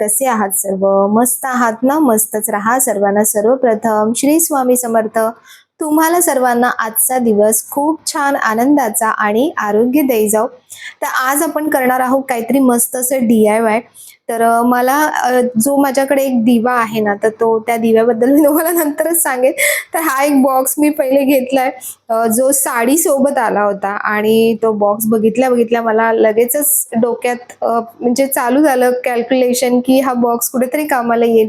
कसे आहात सर्व? मस्त आहात ना? मस्तच राहा सर्वांना सर्वप्रथम. श्री स्वामी समर्थ तुम्हाला सर्वांना आजचा दिवस खूप छान आनंदाचा आणि आरोग्यदायी जाऊ तर आज आपण करणार आहोत काहीतरी मस्त असं डी आय वाय तर मला जो माझ्याकडे एक दिवा आहे ना तर तो त्या दिव्याबद्दल मी तुम्हाला नंतरच सांगेन. तर हा एक बॉक्स मी पहिले घेतलाय. जो साडी सोबत आला होता आणि तो बॉक्स बघितल्या बघितल्या मला लगेचच डोक्यात म्हणजे चालू झालं कॅल्क्युलेशन की हा बॉक्स कुठेतरी कामाला येईल.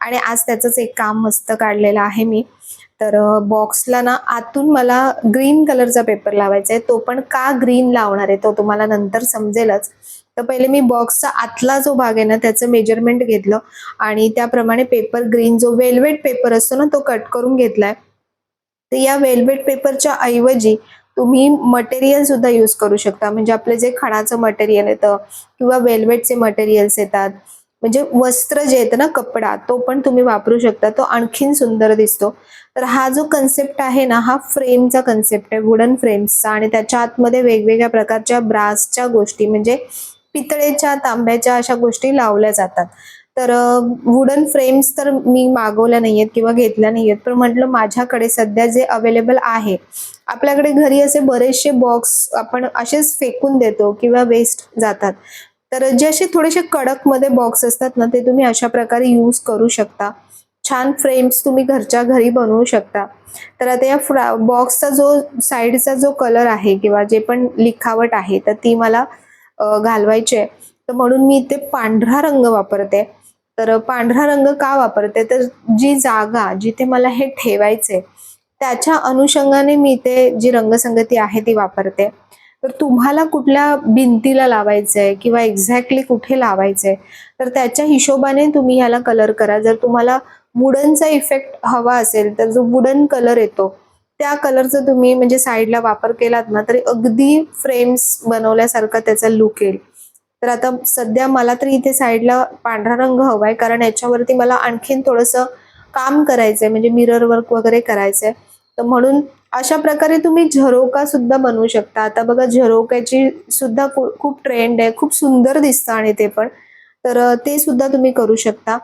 आणि आज त्याचंच एक काम मस्त काढलेलं आहे मी. तर बॉक्सला ना आतून मला ग्रीन कलरचा पेपर लावायचा आहे तो पण का ग्रीन लावणार आहे तो तुम्हाला नंतर समजेलच. तर पहिले मी बॉक्सचा आतला जो भाग आहे ना त्याचं मेजरमेंट घेतलं. आणि त्याप्रमाणे पेपर ग्रीन जो वेल्वेट पेपर असतो ना तो कट करून घेतलाय. तर या वेल्वेट पेपरच्या ऐवजी तुम्ही मटेरियल सुद्धा यूज करू शकता. म्हणजे आपले जे खणाचं मटेरियल येतं किंवा वेल्वेटचे मटेरियल्स येतात. म्हणजे वस्त्र जे येतं ना कपडा तो पण तुम्ही वापरू शकता. तो आणखीन सुंदर दिसतो. तर हा जो कन्सेप्ट आहे ना हा फ्रेमचा कन्सेप्ट आहे वुडन फ्रेम्सचा आणि त्याच्या आतमध्ये वेगवेगळ्या प्रकारच्या ब्रासच्या गोष्टी म्हणजे पितळेच्या तांब्याच्या अशा गोष्टी लावल्या जातात. तर वुडन फ्रेम्स तर मी मागवल्या नाहीयेत किंवा घेतल्या नाहीयेत पण म्हटलं माझ्याकडे सध्या जे अवेलेबल आहे आपल्याकडे घरी असे बरेचसे बॉक्स आपण असेच फेकून देतो किंवा वेस्ट जातात. तर जे असे थोडेसे कडकमध्ये बॉक्स असतात ना ते तुम्ही अशा प्रकारे यूज करू शकता. छान फ्रेम्स तुम्ही घरच्या घरी बनवू शकता. तर आता या फ्रा बॉक्सचा जो साईडचा जो कलर आहे किंवा जे पण लिखावट आहे तर ती मला घालवायचे. तर म्हणून मी इथे पांढरा रंग वापरते. तर पांढरा रंग का वापरते? तर जी जागा जिथे मला हे ठेवायचे त्याच्या अनुषंगाने मी इथे जी रंगसंगती आहे ती वापरते. तर तुम्हाला कुठल्या भिंतीला लावायचं आहे किंवा एक्झॅक्टली कुठे लावायचं आहे तर त्याच्या हिशोबाने तुम्ही ह्याला कलर करा. जर तुम्हाला वुडनचा इफेक्ट हवा असेल तर जो वुडन कलर येतो त्या कलरचा तुम्ही म्हणजे साईडला वापर केलात ना तरी अगदी फ्रेम्स बनवल्यासारखा त्याचा लुक येईल. तर आता सध्या मला तरी इथे साईडला पांढरा रंग हवाय कारण याच्यावरती मला आणखीन थोडंसं काम करायचंय म्हणजे मिरर वर्क वगैरे करायचंय. तर म्हणून अशा प्रकारे तुम्ही झरोका सुद्धा बनवू शकता. आता बघा झरोक्याची सुद्धा खूप ट्रेंड आहे खूप सुंदर दिसतं आणि ते पण. तर ते सुद्धा तुम्ही करू शकता.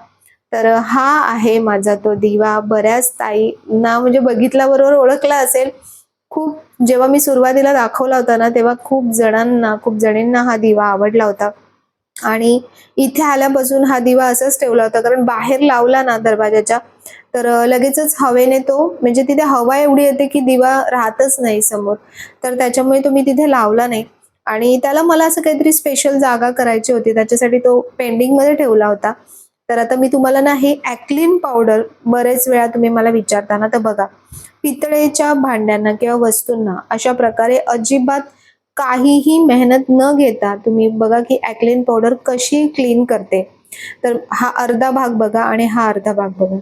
तर हा आहे माझा तो दिवा. बऱ्याच ताईंना म्हणजे बघितल्याबरोबर ओळखला असेल. खूप जेव्हा मी सुरुवातीला दाखवला होता ना तेव्हा खूप जणांना खूप जणींना हा दिवा आवडला होता. आणि इथे आल्यापासून हा दिवा असाच ठेवला होता. कारण बाहेर लावला ना दरवाजाच्या तर लगेचच हवेने तो म्हणजे तिथे हवा एवढी येते की दिवा राहतच नाही समोर. तर त्याच्यामुळे तो मी तिथे लावला नाही. आणि त्याला मला असं काहीतरी स्पेशल जागा करायची होती. त्याच्यासाठी तो पेंडिंगमध्ये ठेवला होता. तर आता मी तुम्हाला ना हे ॲक्लिन पावडर बरेच वेळा तुम्ही मला विचारताना तर बघा पितळेच्या भांड्यांना किंवा वस्तूंना अशा प्रकारे अजिबात काहीही मेहनत न घेता तुम्ही बघा की ॲक्लिन पावडर कशी क्लीन करते. तर हा अर्धा भाग बघा आणि हा अर्धा भाग बघा.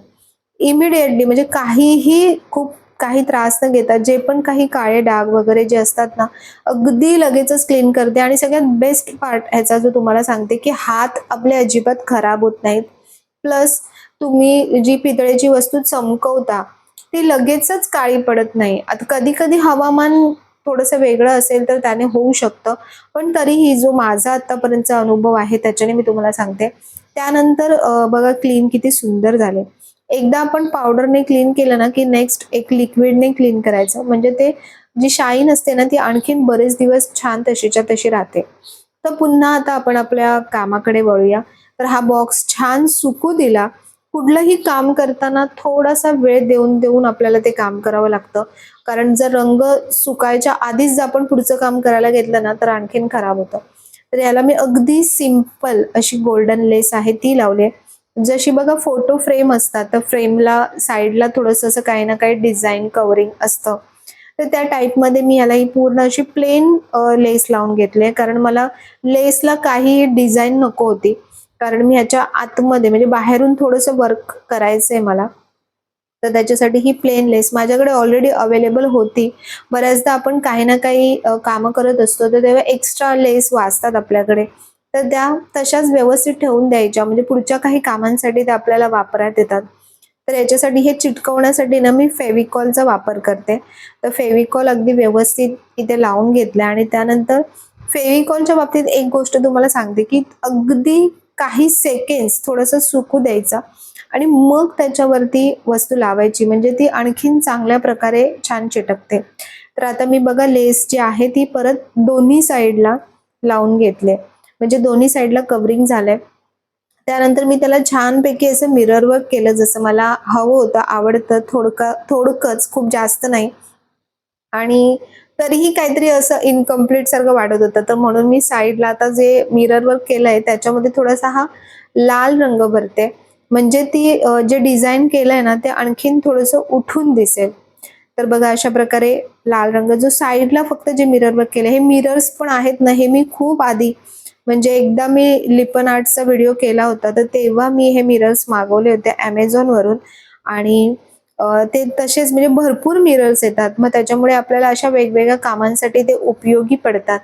इमिडिएटली म्हणजे काहीही खूप काही त्रास न घेता जे पण काही काळे डाग वगैरे जे असतात ना अगदी लगेचच क्लीन करते आणि सगळ्यात बेस्ट पार्ट ह्याचा जो तुम्हाला सांगते की हात आपले अजिबात खराब होत नाहीत. प्लस तुम्ही जी पितळेची वस्तू चमकवता ती लगेचच काळी पडत नाही. आता कधी कधी हवामान थोडंसं वेगळं असेल तर त्याने होऊ शकतं पण तरीही जो माझा आतापर्यंतचा अनुभव आहे त्याच्याने मी तुम्हाला सांगते. त्यानंतर बघा क्लीन किती सुंदर झाले. एकदा आपण पावडरने क्लीन केलं ना की नेक्स्ट एक लिक्विडने क्लीन करायचं. म्हणजे ते जी शाईन असते ना ती आणखीन बरेच दिवस छान तशीच्या तशी राहते. तर पुन्हा आता आपण आपल्या कामाकडे वळूया. तर हा बॉक्स छान सुकू दिला. कुठलंही काम करताना थोडासा वेळ देऊन देऊन आपल्याला ते काम करावं लागतं. कारण जर रंग सुकायच्या आधीच जर आपण पुढचं काम करायला घेतलं ना तर आणखीन खराब होतं. तर याला मी अगदी सिंपल अशी गोल्डन लेस आहे ती लावली जशी बघा फोटो फ्रेम असतात तर फ्रेमला साईडला थोडंसं असं काही ना काही डिझाईन कवरिंग असतं. तर त्या टाईपमध्ये मी याला ही पूर्ण अशी प्लेन लेस लावून घेतली कारण मला लेसला काही डिझाईन नको होती. कारण मी ह्याच्या आतमध्ये म्हणजे बाहेरून थोडंसं वर्क करायचंय मला. तर त्याच्यासाठी ही प्लेन लेस माझ्याकडे ऑलरेडी अवेलेबल होती. बऱ्याचदा आपण काही ना काही कामं करत असतो तर तेव्हा एक्स्ट्रा लेस वाचतात आपल्याकडे. तर त्या तशाच व्यवस्थित ठेवून द्यायच्या म्हणजे पुढच्या काही कामांसाठी त्या आपल्याला वापरात येतात. तर याच्यासाठी हे चिटकवण्यासाठी ना मी फेविकॉलचा वापर करते. तर फेविकॉल अगदी व्यवस्थित इथे लावून घेतलं आणि त्यानंतर फेविकॉलच्या बाबतीत एक गोष्ट तुम्हाला सांगते की अगदी काही सेकंड्स थोडंसं सुकू द्यायचं. आणि मग त्याच्यावरती वस्तू लावायची. म्हणजे ती आणखीन चांगल्या प्रकारे छान चिटकते. तर आता मी बघा लेस जी आहे ती परत दोन्ही साईडला लावून घेतले. म्हणजे दोन्ही साईडला कवरिंग झालंय. त्यानंतर मी त्याला छानपैकी असं मिरर वर्क केलं. जसं मला हवं होतं आवडतं थोडकं थोडकंच खूप जास्त नाही. आणि तरीही काहीतरी असं इनकम्प्लीट सारखं वाटत होतं. तर म्हणून मी साईडला आता जे मिरर वर्क केलंय त्याच्यामध्ये थोडासा हा लाल रंग भरते. म्हणजे ती जे डिझाईन केलंय ना ते आणखीन थोडंसं उठून दिसेल. तर बघा अशा प्रकारे लाल रंग जो साईडला फक्त जे मिरर वर्क केले हे मिरर्स पण आहेत ना हे मी खूप आधी म्हणजे एकदा मी लिपन आर्टचा व्हिडिओ केला होता तर तेव्हा मी हे मिरर्स मागवले होते ॲमेझॉनवरून आणि ते तसेच म्हणजे भरपूर मिरर्स येतात. मग त्याच्यामुळे आपल्याला अशा वेगवेगळ्या कामांसाठी ते उपयोगी पडतात.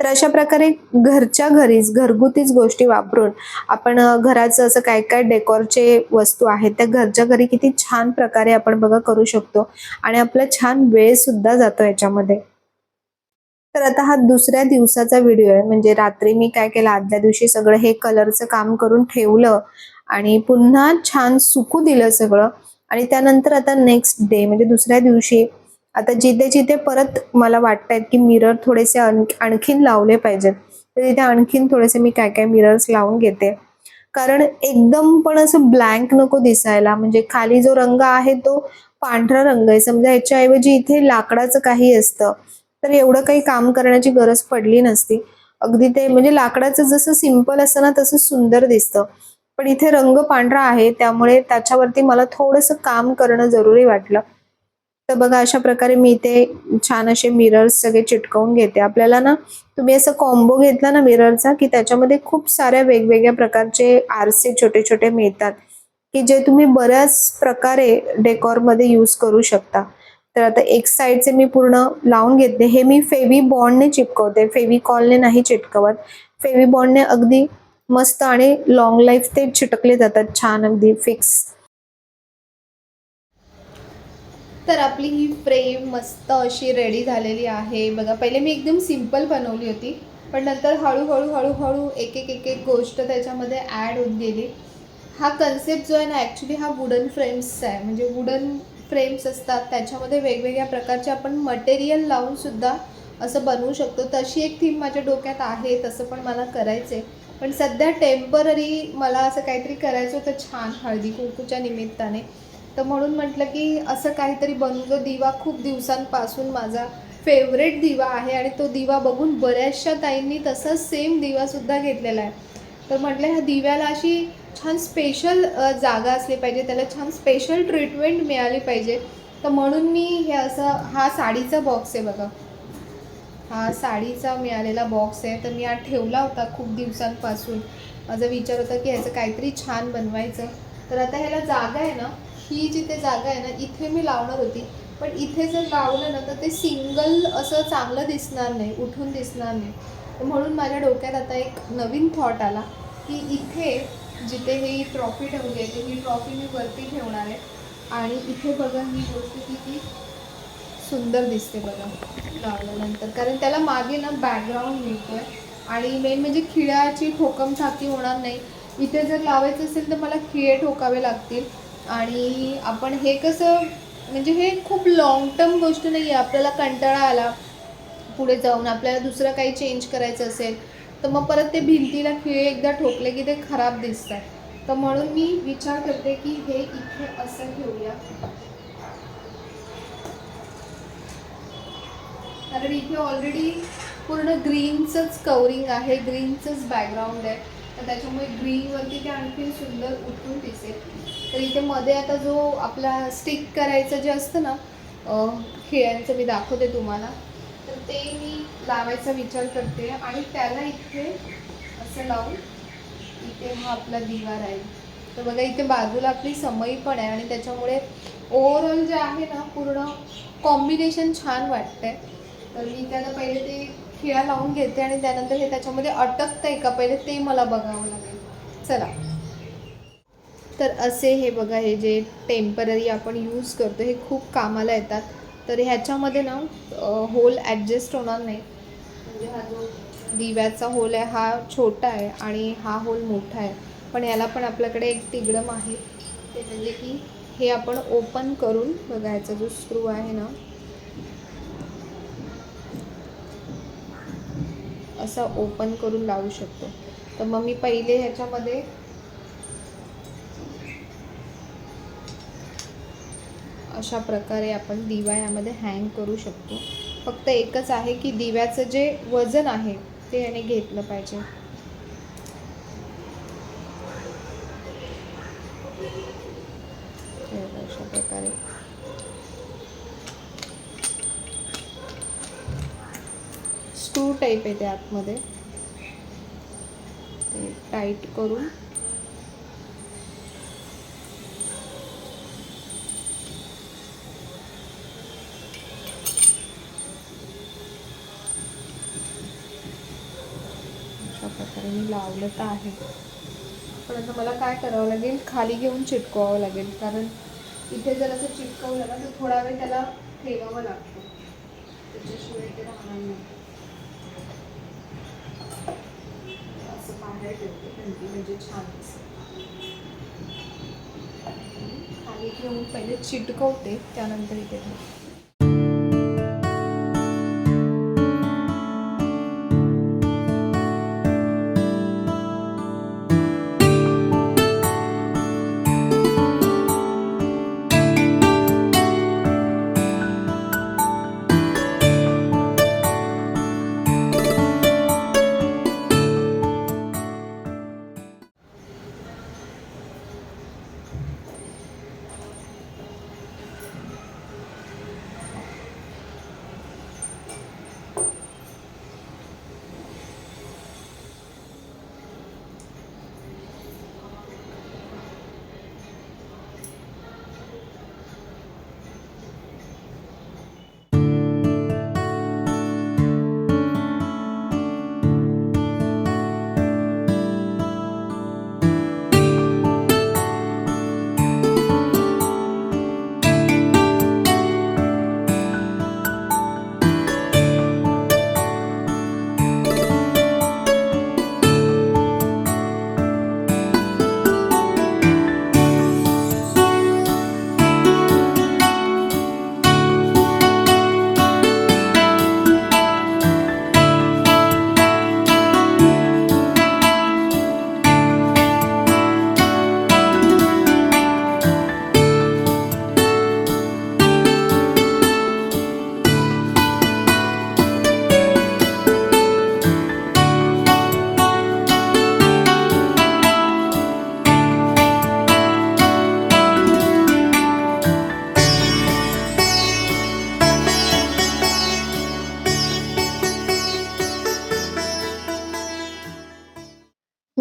तर अशा प्रकारे घरच्या घरीच घरगुतीच गोष्टी वापरून आपण घराचं असं काय काय डेकोरचे वस्तू आहेत त्या घरच्या घरी किती छान प्रकारे आपण बघा करू शकतो. आणि आपला छान वेळ सुद्धा जातो याच्यामध्ये. तर आता हा दुसऱ्या दिवसाचा व्हिडिओ आहे. म्हणजे रात्री मी काय केलं आदल्या दिवशी सगळं हे कलरचं काम करून ठेवलं आणि पुन्हा छान सुकू दिलं सगळं. आणि त्यानंतर आता नेक्स्ट डे म्हणजे दुसऱ्या दिवशी आता जिथे जिथे परत मला वाटतायत की मिरर थोडेसे आणखीन लावले पाहिजेत तर तिथे आणखीन थोडेसे मी काय काय मिरर्स लावून घेते. कारण एकदम पण असं ब्लँक नको दिसायला म्हणजे खाली जो रंग आहे तो पांढरा रंग आहे. समजा ह्याच्याऐवजी इथे लाकडाचं काही असतं तर एवढं काही काम करण्याची गरज पडली नसती. अगदी ते म्हणजे लाकडाचं जसं सिंपल असतं ना तसं सुंदर दिसतं. पण इथे रंग पांढरा आहे त्यामुळे त्याच्यावरती मला थोडंसं काम करणं जरुरी वाटलं. तर बघा अशा प्रकारे मी इथे छान असे मिरर्स सगळे चिटकवून घेते. आपल्याला ना तुम्ही असं कॉम्बो घेतला ना मिररचा की त्याच्यामध्ये खूप साऱ्या वेगवेगळ्या प्रकारचे आरसे छोटे छोटे मिळतात की जे तुम्ही बऱ्याच प्रकारे डेकॉरमध्ये यूज करू शकता. तर आता एक साईडचे मी पूर्ण लावून घेते हे मी फेवी बॉन्डने चिपकवते. फेवी कॉलने नाही चिटकवत. फेवी बॉन्डने अगदी मस्त आणि लॉंग लाईफ ते चिटकले जातात छान अगदी फिक्स तर आपली ही फ्रेम मस्त अशी रेडी झालेली आहे. बघा पहिले मी एकदम सिंपल बनवली होती पण नंतर हळूहळू हळूहळू एक एक एक एक गोष्ट त्याच्यामध्ये ॲड होत गेली. हा कन्सेप्ट जो आहे ना ॲक्च्युली हा वुडन फ्रेम्सचा आहे. म्हणजे वुडन फ्रेम्स असतात त्याच्यामध्ये वेगवेगळ्या प्रकारचे आपण मटेरियल लावून सुद्धा असं बनवू शकतो. तशी एक थीम माझ्या डोक्यात आहे तसं पण मला करायचं आहे पण सध्या टेंपररी मला असं काहीतरी करायचं होतं छान हळदी कुंकूच्या निमित्ताने. तर म्हणून म्हटलं की असं काहीतरी बनवू जो दिवा खूप दिवसांपासून माझा फेवरेट दिवा आहे आणि तो दिवा बघून बऱ्याचशा ताईंनी तसाच सेम दिवासुद्धा घेतलेला आहे. तर म्हटलं ह्या दिव्याला अशी छान स्पेशल जागा असली पाहिजे त्याला छान स्पेशल ट्रीटमेंट मिळाली पाहिजे. तर म्हणून मी हे असं हा साडीचा बॉक्स आहे बघा. हा साडीचा मिळालेला बॉक्स आहे. तर मी हा ठेवला होता खूप दिवसांपासून. माझा विचार होता की ह्याचं काहीतरी छान बनवायचं. तर आता ह्याला जागा आहे ना ही जिथे जागा आहे ना इथे मी लावणार होती. पण इथे जर लावलं ना तर ते सिंगल असं चांगलं दिसणार नाही उठून दिसणार नाही. म्हणून माझ्या डोक्यात आता एक नवीन थॉट आला की इथे जिथे ही ट्रॉफी ठेवली आहे ही ट्रॉफी मी वरती ठेवणार आहे. आणि इथे बघा ही गोष्ट किती सुंदर दिसते बघा लावल्यानंतर. कारण त्याला मागे ना बॅकग्राऊंड मिळतोय. आणि मेन म्हणजे खिळ्याची ठोकमठाकी होणार नाही. इथे जर लावायचं असेल तर मला खिळे ठोकावे लागतील. आणि आपण हे कसं म्हणजे हे खूप लाँग टर्म गोष्ट नाही आहे आपल्याला कंटाळा आला पुढे जाऊन. आपल्याला दुसरं काही चेंज करायचं असेल तर मग परत ते भिंतीला खिळे एकदा ठोकले की ते खराब दिसतात. तर म्हणून मी विचार करते की हे इथे असं ठेवूया. कारण इथे ऑलरेडी पूर्ण ग्रीनचंच कवरिंग आहे ग्रीनचंच बॅकग्राऊंड आहे. तर त्याच्यामुळे ग्रीनवरती ते आणखी सुंदर उठून दिसेल. तर इथे मध्ये आता जो आपला स्टिक करायचं जे असतं ना खिळ्यांचं मी दाखवते तुम्हाला. तर ते मी लावायचा विचार करते आणि त्याला इथे असं लावून इथे हा आपला दिवा राहील. तर बघा इथे बाजूला आपली समई पण आहे आणि त्याच्यामुळे ओव्हरऑल जे आहे ना पूर्ण कॉम्बिनेशन छान वाटतंय. तर मी त्याला पहिले ते खिळा लावून घेते आणि त्यानंतर हे त्याच्यामध्ये अटकतंय का? पहिले ते मला बघावं लागेल. चला. तर असे हे बघा हे जे टेंपररी आपण यूज करतो हे खूप कामाला येतात. तर ह्याच्यामध्ये ना होल ॲडजस्ट होणार नाही. म्हणजे हा जो दिव्याचा होल आहे हा छोटा आहे आणि हा होल मोठा आहे. पण याला पण आपल्याकडे एक तिगडम आहे. ते म्हणजे की हे आपण ओपन करून बघायचा जो स्क्रू आहे ना असा ओपन करून लावू शकतो. तर मग मी पहिले ह्याच्यामध्ये अशा प्रकारे आपण दिवा यामध्ये हँग करू शकतो. फक्त एकच आहे की दिव्याचं जे वजन आहे ते याने घेतलं पाहिजे. अशा प्रकारे स्क्रू टाईप आहे आतमध्ये ते टाईट करून. अशा प्रकारे मी लावलं तर आहे. पण आता मला काय करावं लागेल? खाली घेऊन चिटकवावं लागेल. कारण इथे जर असं चिटकवलं ना तर थोडा वेळ त्याला ठेवावं लागतं. त्याच्याशिवाय ते राहणार नाही असं बाहेर ठेवते म्हणजे छान दिसेल खाली घेऊन पहिले चिटकवते त्यानंतर इथे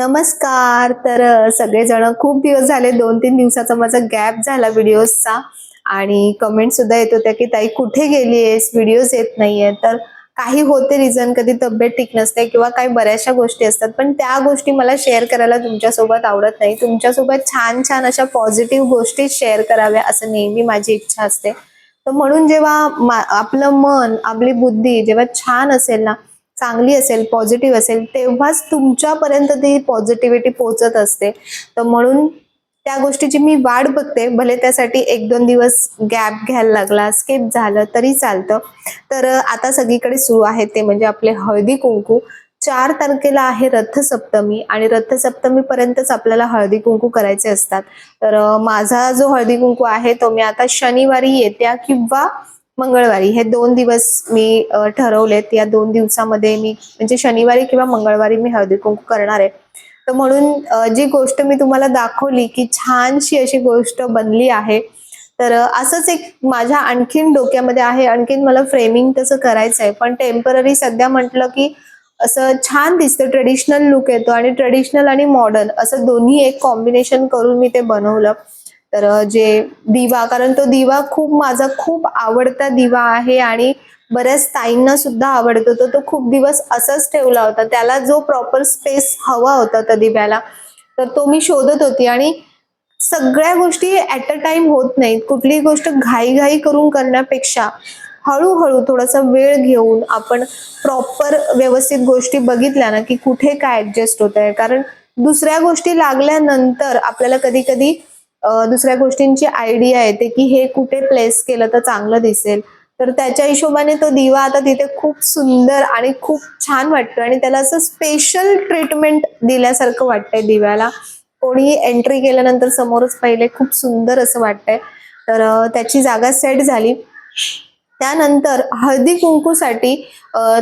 नमस्कार. तर सगळेजण खूप दिवस झाले दोन तीन दिवसाचा माझा गॅप झाला व्हिडिओजचा आणि कमेंट सुद्धा येत होत्या की ताई कुठे गेली आहेस व्हिडिओज येत नाहीये तर काही होते रिझन कधी तब्येत ठीक नसते किंवा काही बऱ्याचशा गोष्टी असतात पण त्या गोष्टी मला शेअर करायला तुमच्यासोबत आवडत नाही. तुमच्यासोबत छान छान अशा पॉझिटिव्ह गोष्टी शेअर कराव्या असं नेहमी माझी इच्छा असते. तर म्हणून जेव्हा आपलं मन आपली बुद्धी जेव्हा छान असेल ना चांगली असेल पॉझिटिव्ह असेल तेव्हाच तुमच्यापर्यंत ती पॉझिटिव्हिटी पोहोचत असते. तर म्हणून त्या गोष्टीची मी वाट बघते. भले त्यासाठी एक दोन दिवस गॅप घ्यायला लागला स्किप झालं तरी चालतं. तर आता सगळीकडे सुरू आहे ते म्हणजे आपले हळदी कुंकू. चार तारखेला आहे रथसप्तमी आणि रथसप्तमीपर्यंतच आपल्याला हळदी कुंकू करायचे असतात. तर माझा जो हळदी कुंकू आहे तो मी आता शनिवारी येत्या किंवा मंगळवारी. हे दोन दिवस मी ठरवलेत. या दोन दिवसामध्ये मी म्हणजे शनिवारी किंवा मंगळवारी मी हळदी कुंकू करणार आहे. तर म्हणून जी गोष्ट मी तुम्हाला दाखवली की छानशी अशी गोष्ट बनली आहे. तर असंच एक माझ्या आणखीन डोक्यामध्ये आहे. आणखीन मला फ्रेमिंग तसं करायचं आहे. पण टेंपररी सध्या म्हटलं की असं छान दिसतं. ट्रेडिशनल लुक येतो आणि ट्रेडिशनल आणि मॉडर्न असं दोन्ही एक कॉम्बिनेशन करून मी ते बनवलं. तर जे दिवा कारण तो दिवा खूप माझा खूप आवडता दिवा आहे आणि बऱ्याच ताईंना सुद्धा आवडतो. तो तो खूप दिवस असंच ठेवला होता. त्याला जो प्रॉपर स्पेस हवा होता त्या दिव्याला तर तो मी शोधत होती आणि सगळ्या गोष्टी ऍट अ टाइम होत नाहीत. कुठलीही गोष्ट घाई घाई करून करण्यापेक्षा हळूहळू थोडासा वेळ घेऊन आपण प्रॉपर व्यवस्थित गोष्टी बघितल्या ना की कुठे काय ऍडजस्ट होत आहे कारण दुसऱ्या गोष्टी लागल्यानंतर आपल्याला कधी कधी दुसऱ्या गोष्टींची आयडिया येते की हे कुठे प्लेस केलं तर चांगलं दिसेल. तर त्याच्या हिशोबाने तो दिवा आता तिथे खूप सुंदर आणि खूप छान वाटतो आणि त्याला असं स्पेशल ट्रीटमेंट दिल्यासारखं वाटतंय दिव्याला. कोणी एंट्री केल्यानंतर समोरच पहिले खूप सुंदर असं वाटतंय. तर त्याची जागा सेट झाली. त्यानंतर हळदी कुंकूसाठी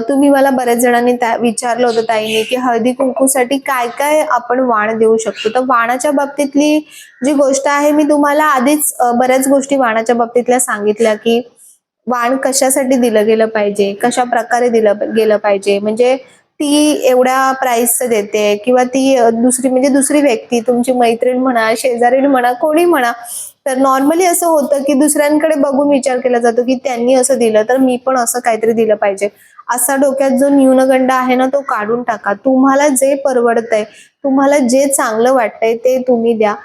तुम्ही मला बऱ्याच जणांनी त्या विचारलं होतं ताईने की हळदी कुंकूसाठी काय काय आपण वाण देऊ शकतो. तर वाणाच्या बाबतीतली जी गोष्ट आहे मी तुम्हाला आधीच बऱ्याच गोष्टी वाणाच्या बाबतीतल्या सांगितल्या की वाण कशासाठी दिलं गेलं पाहिजे कशा प्रकारे दिलं गेलं पाहिजे. म्हणजे ती एवढ्या प्राईसचं देते किंवा ती दुसरी म्हणजे दुसरी व्यक्ती तुमची मैत्रीण म्हणा शेजारीण म्हणा कोणी म्हणा तर नॉर्मली असं होतं की दुसऱ्यांकडे बघून विचार केला जातो की त्यांनी असं दिलं तर मी पण असं काहीतरी दिलं पाहिजे. असा डोक्यात जो न्यूनगंड आहे ना तो काढून टाका. तुम्हाला जे परवडतंय तुम्हाला जे चांगलं वाटतंय ते तुम्ही द्या.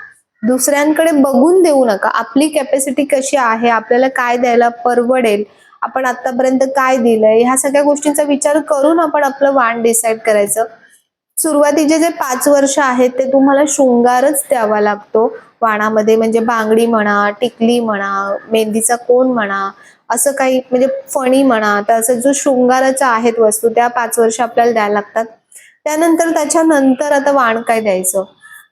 दुसऱ्यांकडे बघून देऊ नका. आपली कॅपॅसिटी कशी आहे आपल्याला काय द्यायला परवडेल आपण आतापर्यंत काय दिलंय ह्या सगळ्या गोष्टींचा विचार करून आपण आपलं वाण डिसाईड करायचं. सुरुवातीचे जे पाच वर्ष आहेत ते तुम्हाला शृंगारच द्यावा लागतो. वाणामध्ये म्हणजे बांगडी म्हणा टिकली म्हणा मेहंदीचा कोण म्हणा असं काही म्हणजे फणी म्हणा तर असं जो शृंगाराचा आहेत वस्तू त्या पाच वर्ष आपल्याला द्यायला लागतात. त्यानंतर त्याच्यानंतर आता वाण काय द्यायचं?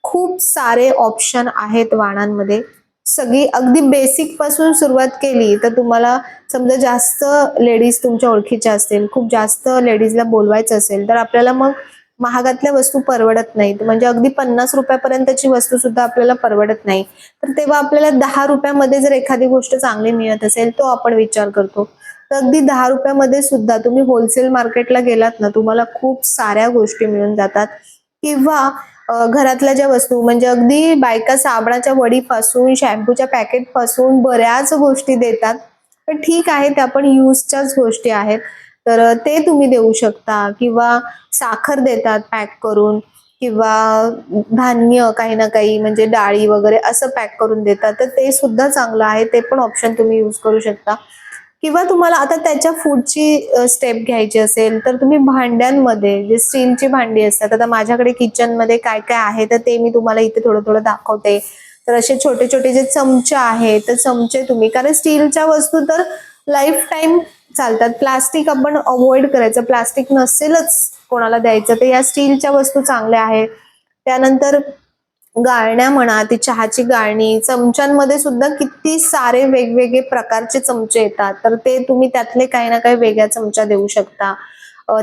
खूप सारे ऑप्शन आहेत वाणांमध्ये. सगळी अगदी बेसिकपासून सुरुवात केली तर तुम्हाला समजा जास्त लेडीज तुमच्या ओळखीच्या असतील खूप जास्त लेडीजला बोलवायचं असेल तर आपल्याला मग महागातल्या वस्तू परवडत नाहीत. म्हणजे अगदी पन्नास रुपयापर्यंतची वस्तू सुद्धा आपल्याला परवडत नाही. तर तेव्हा आपल्याला दहा रुपयामध्ये जर एखादी गोष्ट चांगली मिळत असेल तो आपण विचार करतो. तर अगदी दहा रुपयामध्ये सुद्धा तुम्ही होलसेल मार्केटला गेलात ना तुम्हाला खूप साऱ्या गोष्टी मिळून जातात. किंवा घरातल्या ज्या वस्तू म्हणजे अगदी बायका साबणाच्या वडीपासून शॅम्पूच्या पॅकेटपासून बऱ्याच गोष्टी देतात. पण ठीक आहे त्या पण यूजच्याच गोष्टी आहेत. तर ते तुम्ही देऊ शकता किंवा साखर देतात पॅक करून किंवा धान्य काही ना काही म्हणजे डाळी वगैरे असं पॅक करून देतात. तर ते सुद्धा चांगलं आहे. ते पण ऑप्शन तुम्ही यूज करू शकता. किंवा तुम्हाला आता त्याच्या फूडची स्टेप घ्यायची असेल तर तुम्ही भांड्यांमध्ये जे स्टीलची भांडी असतात आता माझ्याकडे किचनमध्ये काय काय आहे तर ते मी तुम्हाला इथे थोडं थोडं दाखवते. तर असे छोटे छोटे जे चमचे आहेत तर चमचे तुम्ही कारण स्टीलच्या वस्तू तर लाईफ टाईम चालतात. प्लास्टिक आपण अवॉइड करायचं. प्लास्टिक नसेलच कोणाला द्यायचं. तर या स्टीलच्या वस्तू चांगल्या आहेत. त्यानंतर गाळण्या म्हणा ती चहाची गाळणी चमच्यांमध्ये सुद्धा किती सारे वेगवेगळे प्रकारचे चमचे येतात. तर ते तुम्ही त्यातले काही ना काही वेगळ्या चमचा देऊ शकता.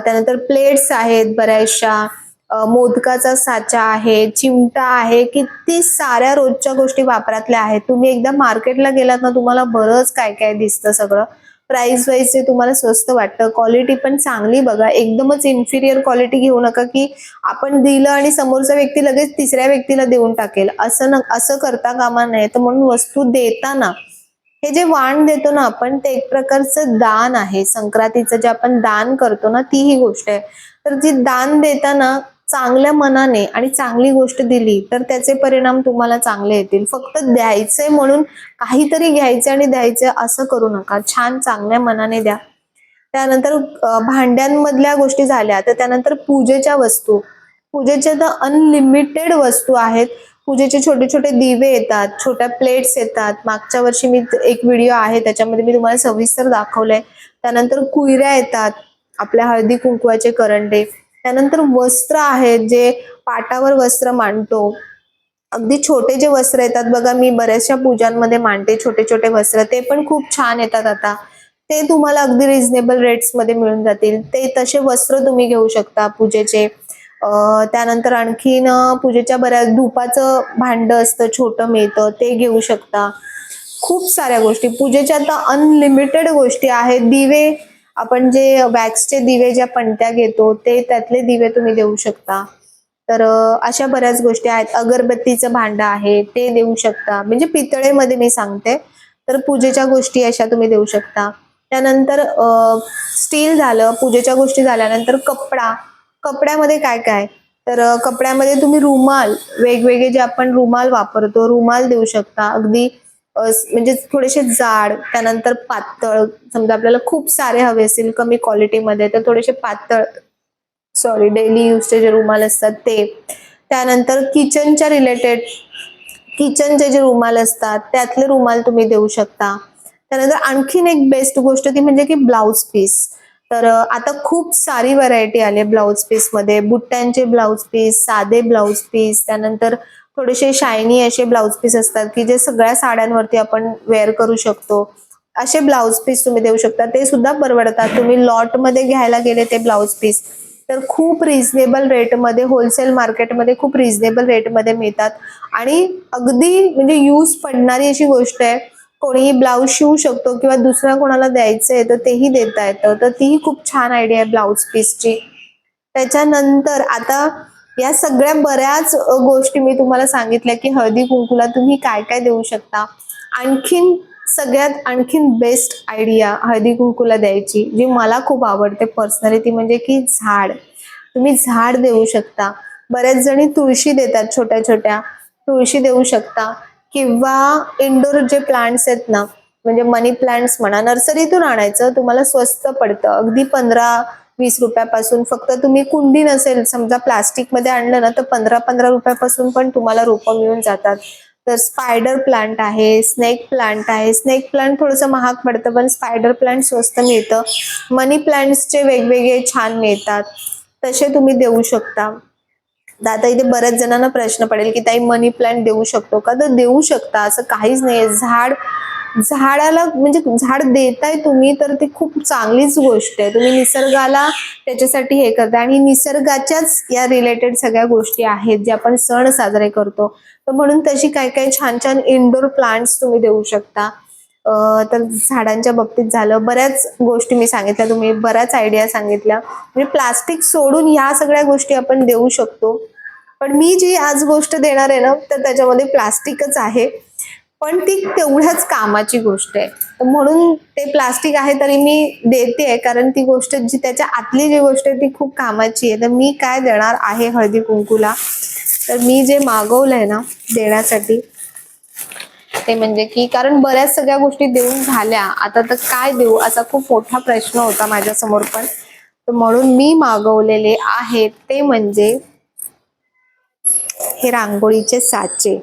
त्यानंतर प्लेट्स आहेत बऱ्याचशा. मोदकाचा साचा आहे चिमटा आहे. किती साऱ्या रोजच्या गोष्टी वापरातल्या आहेत. तुम्ही एकदा मार्केटला गेलात ना तुम्हाला बरंच काय काय दिसतं सगळं. प्राइस वाईज जे तुम्हाला स्वस्त वाटतं. क्वालिटी पण चांगली बघा. एकदमच इन्फिरियर क्वालिटी घेऊ नका की आपण दिलं आणि समोरचा व्यक्ती लगेच तिसऱ्या व्यक्तीला देऊन टाकेल. असं न असं करता कामा नये. तर म्हणून वस्तू देताना हे जे वाण देतो ना आपण ते एक प्रकारचं दान आहे. संक्रांतीचं जे आपण दान करतो ना ती ही गोष्ट आहे. तर जी दान देताना चांगल्या मनाने आणि चांगली गोष्ट दिली तर त्याचे परिणाम तुम्हाला चांगले येतील. फक्त द्यायचंय म्हणून काहीतरी घ्यायचं आणि द्यायचं असं करू नका. छान चांगल्या मनाने द्या. त्यानंतर भांड्यांमधल्या गोष्टी झाल्या तर त्यानंतर पूजेच्या वस्तू. पूजेच्या तर अनलिमिटेड वस्तू आहेत. पूजेचे छोटे छोटे दिवे येतात छोट्या प्लेट्स येतात. मागच्या वर्षी मी एक व्हिडिओ आहे त्याच्यामध्ये मी तुम्हाला सविस्तर दाखवलंय. त्यानंतर कुयऱ्या येतात आपल्या हळदी कुंकवाचे करंडे. त्यानंतर वस्त्र आहेत जे पाटावर वस्त्र मांडतो. अगदी छोटे जे वस्त्र येतात बघा मी बऱ्याचशा पूजांमध्ये मांडते छोटे छोटे वस्त्र. ते पण खूप छान येतात आता. ते तुम्हाला अगदी रिझनेबल रेट्समध्ये मिळून जातील. ते तसे वस्त्र तुम्ही घेऊ शकता पूजेचे. त्यानंतर आणखीन पूजेच्या बऱ्याच धुपाचं भांड असतं छोटं मिळतं ते घेऊ शकता. खूप साऱ्या गोष्टी. पूजेच्या आता अनलिमिटेड गोष्टी आहेत. दिवे आपण जे वॅक्सचे दिवे ज्या पणत्या घेतो ते त्यातले दिवे तुम्ही देऊ शकता. तर अशा बऱ्याच गोष्टी आहेत. अगरबत्तीचं भांड आहे ते देऊ शकता. म्हणजे पितळेमध्ये मी सांगते. तर पूजेच्या गोष्टी अशा तुम्ही देऊ शकता. त्यानंतर स्टील झालं पूजेच्या गोष्टी झाल्यानंतर कपडा. कपड्यामध्ये काय काय? तर कपड्यामध्ये तुम्ही रुमाल वेगवेगळे जे आपण रुमाल वापरतो रुमाल देऊ शकता. अगदी म्हणजे थोडेसे जाड त्यानंतर पातळ. समजा आपल्याला खूप सारे हवे असतील कमी क्वालिटीमध्ये तर थोडेसे पातळ सॉरी डेली यूजचे जे रुमाल असतात ते. त्यानंतर किचनच्या रिलेटेड किचनचे जे रुमाल असतात त्यातले रुमाल तुम्ही देऊ शकता. त्यानंतर आणखीन एक बेस्ट गोष्ट ती म्हणजे की ब्लाउज पीस तर आता खूप सारी व्हरायटी आली ब्लाऊज ब्लाउज पीसमध्ये. बुट्ट्यांचे ब्लाउज पीस साधे ब्लाउज पीस त्यानंतर थोडेसे शायनी असे ब्लाउज पीस असतात की जे सगळ्या साड्यांवरती आपण वेअर करू शकतो. असे ब्लाउज पीस तुम्ही देऊ शकता. ते सुद्धा परवडतात. तुम्ही लॉटमध्ये घ्यायला गेले ते ब्लाउज पीस तर खूप रिझनेबल रेटमध्ये होलसेल मार्केटमध्ये खूप रिझनेबल रेटमध्ये मिळतात. आणि अगदी म्हणजे यूज पडणारी अशी गोष्ट आहे. कोणीही ब्लाऊज शिवू शकतो किंवा दुसऱ्या कोणाला द्यायचं आहे तर तेही देता येतं. तर तीही खूप छान आयडिया आहे ब्लाऊज पीसची त्याच्यानंतर आता या सगळ्या बऱ्याच गोष्टी मी तुम्हाला सांगितल्या की हळदी कुंकूला तुम्ही काय काय देऊ शकता. आणखीन सगळ्यात आणखीन बेस्ट आयडिया हळदी कुंकूला द्यायची जी मला खूप आवडते पर्सनली ती म्हणजे की झाड. तुम्ही झाड देऊ शकता. बऱ्याच जणी तुळशी देतात छोट्या छोट्या. तुळशी देऊ शकता. किंवा इंडोर जे प्लांट्स आहेत ना म्हणजे मनी प्लांट्स म्हणा नर्सरीतून आणायचं तुम्हाला स्वस्त पडतं. अगदी पंधरा वीस रुपयापासून फक्त तुम्ही कुंडी नसेल समजा प्लास्टिकमध्ये आणलं ना तर पंधरा पंधरा रुपयापासून पण तुम्हाला रोपं मिळून जातात. तर स्पायडर प्लांट आहे स्नेक प्लांट आहे. स्नेक प्लांट थोडंसं महाग पडतं पण स्पायडर प्लांट स्वस्त मिळतं. मनी प्लांट्सचे वेगवेगळे छान मिळतात. तसे तुम्ही देऊ शकता. तर आता इथे बऱ्याच जणांना प्रश्न पडेल की ताई मनी प्लांट देऊ शकतो का? तर देऊ शकता असं काहीच नाहीये. झाड झाडाला म्हणजे झाड देताय तुम्ही तर ती खूप चांगलीच गोष्ट आहे. तुम्ही निसर्गाला त्याच्यासाठी हे करता आणि निसर्गाच्याच या रिलेटेड सगळ्या गोष्टी आहेत जे आपण सण साजरे करतो. तर म्हणून तशी काय काय छान छान इनडोर प्लांट्स तुम्ही देऊ शकता. तर झाडांच्या बाबतीत झालं. बऱ्याच गोष्टी मी सांगितल्या. तुम्ही बऱ्याच आयडिया सांगितल्या. म्हणजे प्लास्टिक सोडून ह्या सगळ्या गोष्टी आपण देऊ शकतो. पण मी जी आज गोष्ट देणार आहे ना तर त्याच्यामध्ये प्लास्टिकच आहे. पण ती तेवढ्याच कामाची गोष्ट आहे. तर म्हणून ते प्लास्टिक आहे तरी मी देते कारण ती गोष्ट जी त्याच्या आतली जी गोष्ट आहे ती खूप कामाची आहे. तर मी काय देणार आहे हळदी कुंकूला? तर मी जे मागवलंय ना देण्यासाठी ते म्हणजे की कारण बऱ्याच सगळ्या गोष्टी देऊन झाल्या. आता तर काय देऊ? असा खूप मोठा प्रश्न होता माझ्यासमोर पण. तर म्हणून मी मागवलेले आहेत ते म्हणजे हे रांगोळीचे साचे.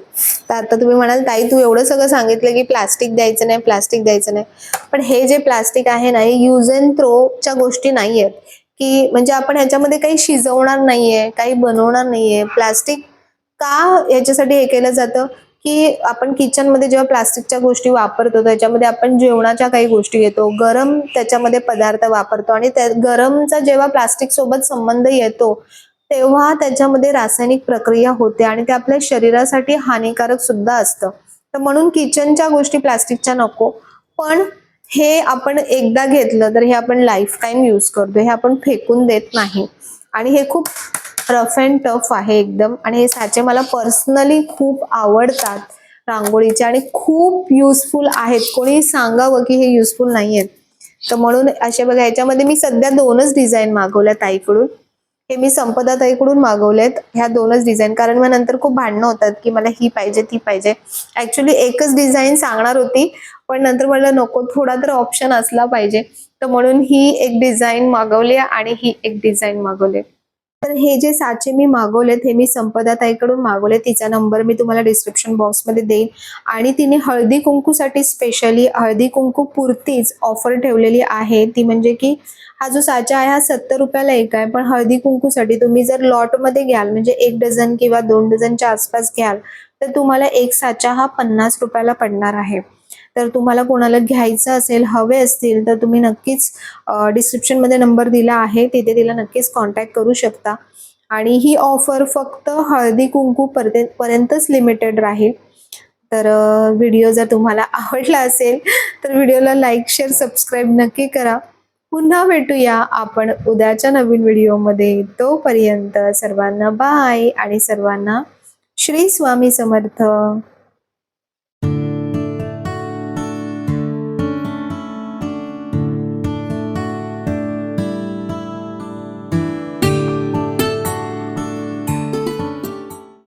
तर आता तुम्ही म्हणाल ताई तू एवढं सगळं सांगितलं की प्लास्टिक द्यायचं नाही प्लास्टिक द्यायचं नाही. पण हे जे प्लास्टिक आहे ना हे यूज अँड थ्रोच्या गोष्टी नाही आहेत की म्हणजे आपण ह्याच्यामध्ये काही शिजवणार नाहीये काही बनवणार नाहीये. प्लास्टिक का याच्यासाठी हे केलं जातं? की आपण किचनमध्ये जेव्हा प्लास्टिकच्या गोष्टी वापरतो त्याच्यामध्ये आपण जेवणाच्या काही गोष्टी घेतो गरम त्याच्यामध्ये पदार्थ वापरतो आणि त्या गरमचा जेव्हा प्लास्टिक सोबत संबंध येतो तेव्हा त्याच्यामध्ये रासायनिक प्रक्रिया होते आणि ते आपल्या शरीरासाठी हानिकारक सुद्धा असतं. तर म्हणून किचनच्या गोष्टी प्लास्टिकच्या नको. पण हे आपण एकदा घेतलं तर हे आपण लाईफ टाईम यूज करतो. हे आपण फेकून देत नाही. आणि हे खूप रफ अँड टफ आहे एकदम. आणि हे साचे मला पर्सनली खूप आवडतात रांगोळीचे आणि खूप युजफुल आहेत. कोणी सांगावं की हे युजफुल नाही आहेत तर म्हणून असे बघा याच्यामध्ये मी सध्या दोनच डिझाईन मागवल्या ताईकडून. हे मी संपदा ताईकडून मागवलेत. ह्या दोनच डिझाईन कारण मग नंतर खूप भांडणं होतात की मला ही पाहिजे ती पाहिजे. ऍक्च्युली एकच डिझाईन सांगणार होती पण नंतर मला नको थोडा तर ऑप्शन असला पाहिजे. तर म्हणून ही एक डिझाईन मागवली आणि ही एक डिझाईन मागवली. तर हे जे साचे मी मागवलेत हे मी संपदा ताईकडून मागवले. तिचा नंबर मी तुम्हाला डिस्क्रिप्शन बॉक्समध्ये देईन. आणि तिने हळदी कुंकूसाठी स्पेशली हळदी कुंकू पुरतीच ऑफर ठेवलेली आहे. ती म्हणजे की हा जो साचा आहे हा सत्तर रुपयाला एक आहे. पण हळदी कुंकूसाठी तुम्ही जर लॉटमध्ये घ्याल म्हणजे एक डझन किंवा दोन डझनच्या आसपास घ्याल तर तुम्हाला एक साचा हा पन्नास रुपयाला पडणार आहे. तर तुम्हाला कोणाला घ्यायचं असेल हवे असतील तर तुम्ही नक्कीच डिस्क्रिप्शनमध्ये नंबर दिला आहे. तिथे तिला नक्कीच कॉन्टॅक्ट करू शकता. आणि ही ऑफर फक्त हळदी कुंकू पर्यंत पर्यंतच लिमिटेड राहील. तर व्हिडिओ जर तुम्हाला आवडला असेल तर व्हिडिओला लाईक शेअर सबस्क्राईब नक्की करा. पुन्हा भेटूया. आपण उद्याच्या नवीन व्हिडिओमध्ये. तोपर्यंत सर्वांना बाय आणि सर्वांना श्री स्वामी समर्थ.